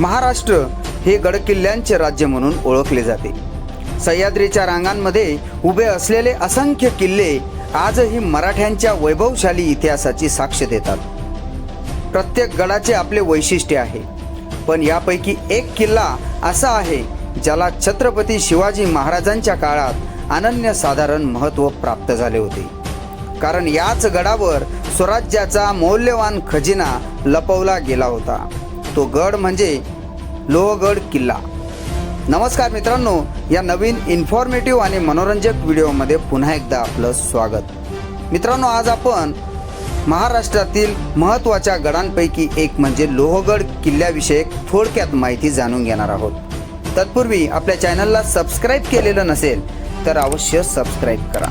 महाराष्ट्र हे गडकिल्ल्यांचे राज्य म्हणून ओळखले जाते. सह्याद्रीच्या रांगांमध्ये उभे असलेले असंख्य किल्ले आजही मराठ्यांच्या वैभवशाली इतिहासाची साक्ष देतात. प्रत्येक गडाचे आपले वैशिष्ट्य आहे. पण यापैकी एक किल्ला असा आहे ज्याला छत्रपती शिवाजी महाराजांच्या काळात अनन्यसाधारण महत्त्व प्राप्त झाले होते. कारण याच गडावर स्वराज्याचा मौल्यवान खजिना लपवला गेला होता. तो गड म्हणजे लोहगड किल्ला. नमस्कार मित्रांनो या नवीन इन्फॉर्मेटिव्ह आणि मनोरंजक व्हिडिओमध्ये पुन्हा एकदा आपलं स्वागत. मित्रांनो आज आपण महाराष्ट्रातील महत्त्वाच्या गडांपैकी एक म्हणजे लोहगड किल्ल्याविषयक थोडक्यात माहिती जाणून घेणार आहोत. तत्पूर्वी आपल्या चॅनलला सबस्क्राईब केलेलं नसेल तर अवश्य सबस्क्राईब करा.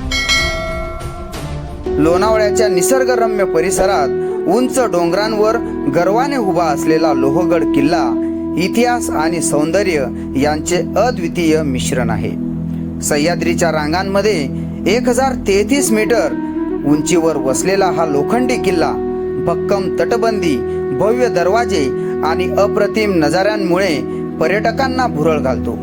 लोणावळ्याच्या निसर्गरम्य परिसरात उंच डोंगरांवर गर्वाने उभा असलेला लोहगड किल्ला इतिहास आणि सौंदर्य यांचे अद्वितीय मिश्रण आहे. सह्याद्रीच्या रांगांमध्ये एक हजार तेहतीस मीटर उंचीवर वसलेला हा लोखंडी किल्ला भक्कम तटबंदी भव्य दरवाजे आणि अप्रतिम नजाऱ्यांमुळे पर्यटकांना भुरळ घालतो.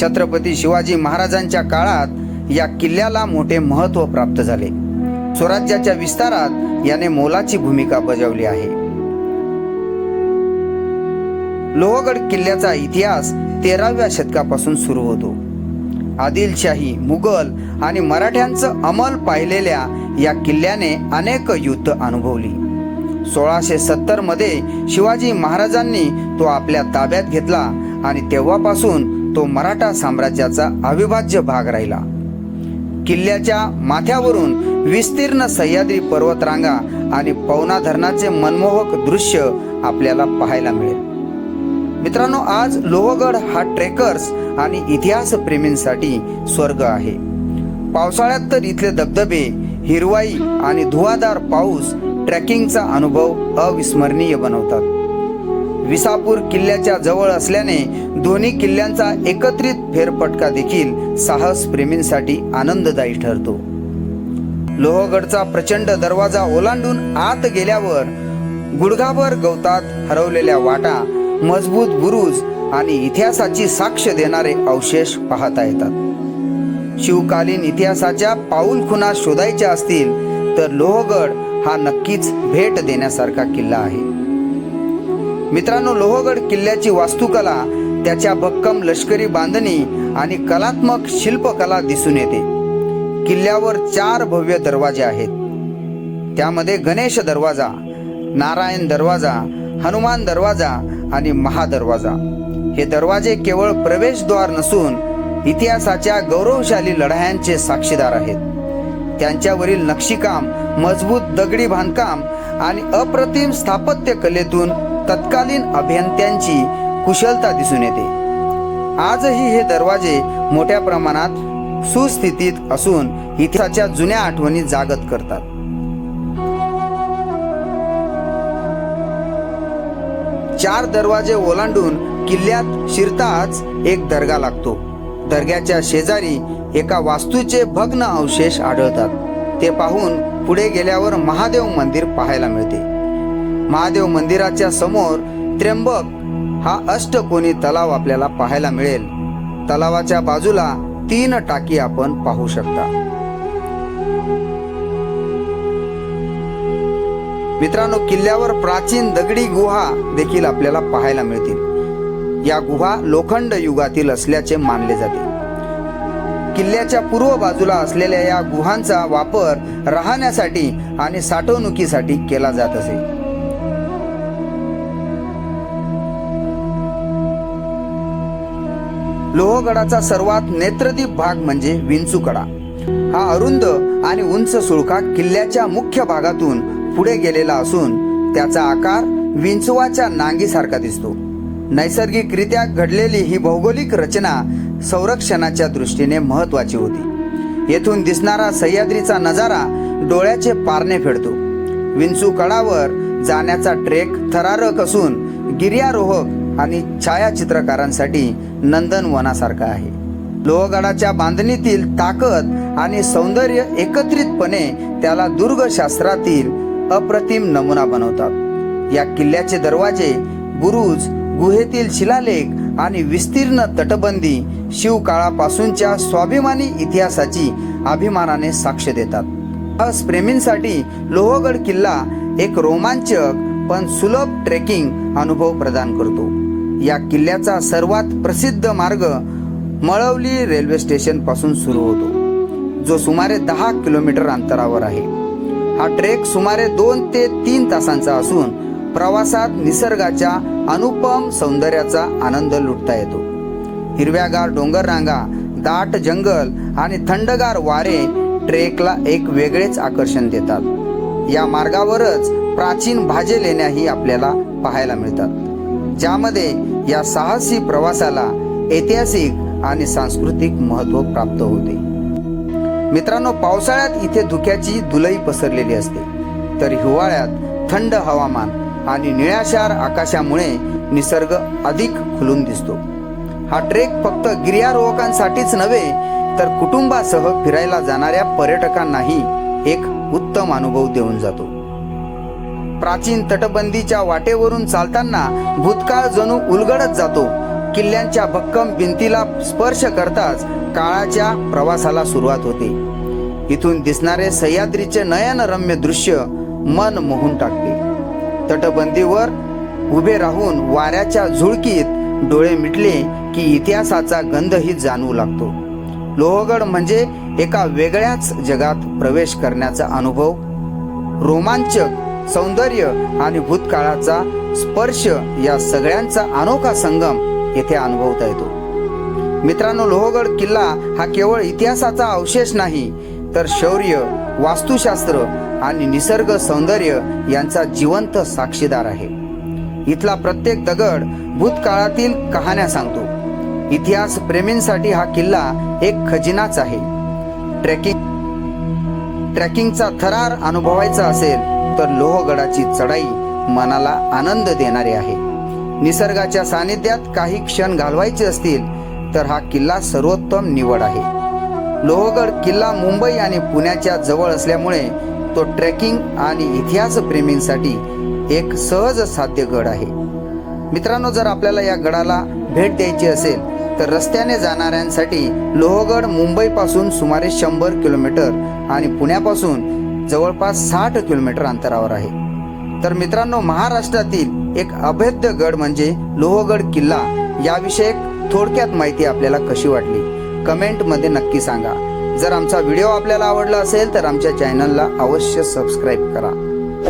छत्रपती शिवाजी महाराजांच्या काळात या किल्ल्याला मोठे महत्त्व प्राप्त झाले. स्वराज्याच्या विस्तारात याने मोलाची भूमिका बजावली आहे. लोहगड किल्ल्याचा इतिहास तेराव्या शतकापासून सुरू होतो. आदिलशाही मुघल आणि मराठ्यांचं अंमल पाहिलेल्या या किल्ल्याने अनेक युद्ध अनुभवली. सोळाशे सत्तरमध्ये शिवाजी महाराजांनी तो आपल्या ताब्यात घेतला आणि तेव्हापासून तो मराठा साम्राज्याचा अविभाज्य भाग राहिला. किल्ल्याच्या माथ्यावरून विस्तीर्ण सह्याद्री पर्वतरांगा आणि पवना धरणाचे मनमोहक दृश्य आपल्याला पाहायला मिळेल. मित्रांनो आज लोहगड हा ट्रेकर्स आणि इतिहास प्रेमींसाठी स्वर्ग आहे. पावसाळ्यात तर इथले धबधबे हिरवाई आणि धुवाधार पाऊस ट्रेकिंगचा अनुभव अविस्मरणीय बनवतात. विसापूर किल्ल्याच्या जवळ असल्याने दोन्ही किल्ल्यांचा एकत्रित फेरफटका देखील साहस प्रेमींसाठी आनंददायी ठरतो. लोहगडचा प्रचंड दरवाजा ओलांडून आत गेल्यावर गुडघाभर गवतात हरवलेल्या वाटा मजबूत बुरुज आणि इतिहासाची साक्ष देणारे अवशेष पाहता येतात. शिवकालीन इतिहासाच्या पाऊलखुणा शोधायच्या असतील तर लोहगड हा नक्कीच भेट देण्यासारखा किल्ला आहे. मित्रांनो लोहगड किल्ल्याची वास्तुकला त्याच्या भक्कम लष्करी बांधणी आणि कलात्मक शिल्पकला दिसून येते. किल्ल्यावर चार भव्य दरवाजे आहेत. त्यामध्ये गणेश दरवाजा नारायण दरवाजा हनुमान दरवाजा आणि महादरवाजा. हे दरवाजे केवळ प्रवेशद्वार नसून इतिहासाच्या गौरवशाली लढायांचे साक्षीदार आहेत. त्यांच्यावरील नक्षीकाम मजबूत दगडी बांधकाम आणि अप्रतिम स्थापत्य कलेतून तत्कालीन अभियंत्यांची कुशलता दिसून येते. आजही हे दरवाजे मोठ्या प्रमाणात सुस्थितीत असून इतिहासाच्या जुन्या आठवणी जागत करतात. चार दरवाजे ओलांडून किल्ल्यात शिरताच एक दर्गा लागतो. दर्ग्याच्या शेजारी एका वास्तूचे भग्न अवशेष आढळतात. ते पाहून पुढे गेल्यावर महादेव मंदिर पाहायला मिळते. महादेव मंदिराच्या समोर त्र्यंबक हा अष्टकोनी तलाव आपल्याला पाहायला मिळेल. तलावाच्या बाजूला तीन टाकी आपण पाहू शकता. मित्रांनो किल्ल्यावर प्राचीन दगडी गुहा देखील आपल्याला पाहायला मिळतील. या गुहा लोखंड युगातील असल्याचे मानले जाते. किल्ल्याच्या पूर्व बाजूला असलेल्या या गुहांचा वापर राहण्यासाठी आणि साठवणुकीसाठी केला जात असे. लोहगडाचा सर्वात नेत्रदीप भाग म्हणजे विंचूकडा. हा अरुंद आणि उंच सुळका किल्ल्याच्या मुख्य भागातून पुढे गेलेला असून त्याचा आकार विंचवाच्या नांगीसारखा दिसतो. नैसर्गिकरित्या घडलेली ही भौगोलिक रचना संरक्षणाच्या दृष्टीने महत्वाची होती. येथून दिसणारा सह्याद्रीचा नजारा डोळ्याचे पारणे फेडतो. विंचू कडावर जाण्याचा ट्रेक थरारक असून गिर्यारोहक आणि छायाचित्रकारांसाठी नंदनवनासारखा आहे. लोहगडाच्या बांधणीतील ताकद आणि सौंदर्य एकत्रितपणे त्याला दुर्गशास्त्रातील अप्रतिम नमुना बनवतात. या किल्ल्याचे दरवाजे बुरुज गुहेतील शिलालेख आणि विस्तीर्ण तटबंदी शिवकाळापासूनच्या स्वाभिमानी इतिहासाची अभिमानाने साक्ष देतात. प्रेमींसाठी लोहगड किल्ला एक रोमांचक पण सुलभ ट्रेकिंग अनुभव प्रदान करतो. या किल्ल्याचा सर्वात प्रसिद्ध मार्ग मळवली रेल्वे स्टेशनपासून सुरू होतो जो सुमारे दहा किलोमीटर अंतरावर आहे. हा ट्रेक सुमारे दोन ते तीन तासांचा असून प्रवासात निसर्गाच्या अनुपम सौंदर्याचा आनंद लुटता येतो. हिरव्यागार डोंगर रांगा दाट जंगल आणि थंडगार वारे ट्रेकला एक वेगळेच आकर्षण देतात. या मार्गावरच प्राचीन भाजे लेण्याही आपल्याला पाहायला मिळतात. ज्यामध्ये या साहसी प्रवासाला ऐतिहासिक आणि सांस्कृतिक महत्त्व प्राप्त होते. मित्रांनो पावसाळ्यात इथे धुक्याची दुलई पसरलेली असते. तर हिवाळ्यात थंड हवामान आणि निळ्याशार आकाशामुळे निसर्ग अधिक खुलून दिसतो. हा ट्रेक फक्त गिर्यारोहकांसाठीच नव्हे तर कुटुंबासह फिरायला जाणाऱ्या पर्यटकांनाही एक उत्तम अनुभव देऊन जातो. प्राचीन तटबंदीच्या वाटेवरून चालताना भूतकाळ जणू उलगडत जातो. किल्ल्यांच्या भक्कम भिंतीला स्पर्श करताच काळाच्या प्रवासाला सुरुवात होते. इथून दिसणारे सह्याद्रीचे नयनरम्य दृश्य मन मोहून टाकते. तटबंदीवर उभे राहून वाऱ्याच्या झुळकीत डोळे मिटले की इतिहासाचा गंधही जाणवू लागतो. लोहगड म्हणजे एका वेगळ्याच जगात प्रवेश करण्याचा अनुभव. रोमांचक सौंदर्य आणि भूतकाळाचा स्पर्श या सगळ्यांचा अनोखा संगम येथे अनुभवता येतो. मित्रांनो लोहगड किल्ला हा केवळ इतिहासाचा अवशेष नाही तर शौर्य वास्तुशास्त्र आणि निसर्ग सौंदर्य यांचा जिवंत साक्षीदार आहे. इथला प्रत्येक दगड भूतकाळातील कहाण्या सांगतो. इतिहास प्रेमींसाठी हा किल्ला एक खजिनाच आहे. ट्रेकिंग ट्रेकिंगचा थरार अनुभवायचा असेल तर लोहगडाची चढाई मनाला आनंद देणारी आहे. निसर्गाच्या सानिध्यात काही क्षण घालवायचे असतील तर हा किल्ला सर्वोत्तम निवड आहे. लोहगड किल्ला मुंबई आणि पुण्याच्या जवळ असल्यामुळे तो ट्रेकिंग आणि इतिहास प्रेमींसाठी एक सहज साध्य गड आहे. मित्रांनो जर आपल्याला या गडाला भेट द्यायची असेल तर रस्त्याने जाणाऱ्यांसाठी लोहगड मुंबईपासून सुमारे शंभर किलोमीटर आणि पुण्यापासून जवळपास साठ किलोमीटर अंतरावर आहे. तर मित्रांनो महाराष्ट्रातील एक अभेद्य गड म्हणजे लोहगड किल्ला याविषयी थोडक्यात माहिती आपल्याला कशी वाटली? कमेंटमध्ये नक्की सांगा. जर आमचा व्हिडिओ आपल्याला आवडला असेल तर आमच्या चॅनलला अवश्य सबस्क्राईब करा.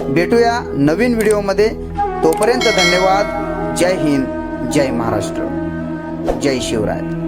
भेटूया नवीन व्हिडिओमध्ये. तोपर्यंत धन्यवाद. जय हिंद. जय महाराष्ट्र. जय शिवराय.